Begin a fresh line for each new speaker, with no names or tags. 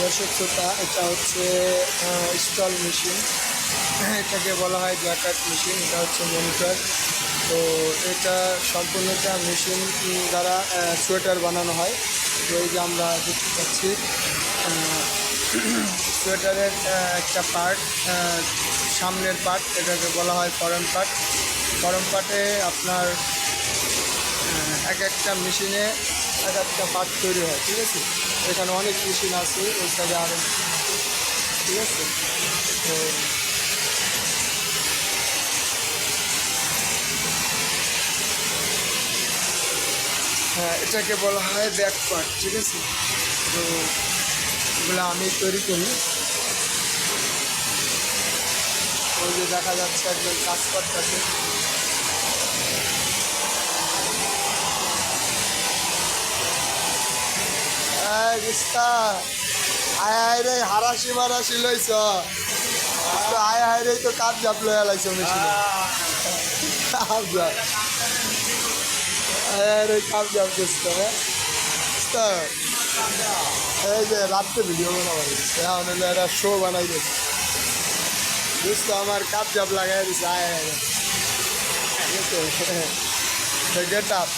দর্শক শ্রোতা এটা হচ্ছে স্টল মেশিন এটাকে বলা হয় জ্যাকেট মেশিন এটা হচ্ছে মনিটর তো এটা সম্পূর্ণটা মেশিন দ্বারা সোয়েটার বানানো হয়। তো এই যে আমরা দেখতে পাচ্ছি সোয়েটারের একটা পার্ট সামনের পার্ট এটাকে বলা হয় ফরেন পার্ট ফরেন পার্টে আপনার এক একটা মেশিনে এক একটা পার্ট তৈরি হয়, ঠিক আছে? এখানে অনেক মেশিন আছে ওই সাইডে আরও ঠিক আছে? তো হ্যাঁ এটাকে বলা হয় ব্যাক পার্ট ঠিক আছে? তো এগুলো আমি তৈরি করি। ওই যে দেখা যাচ্ছে একজন কাজ করতেছে। রিস্তা আয় আয় রে হারাসি মারাসি লইছ। আয় আয় রে, তো কাজ জাপ লয়া লাইছ মেশিনে। আয় আয় রে কাজ জাপ দিচ্ছ হ্যাঁ? এই যে, রাত্রে ভিডিও বানাবো এখন একটা শো বানাই দিচ্ছে বুঝতো আমার কাপ জাপ লাগাই দিচ্ছে আয় আয় গেট আপ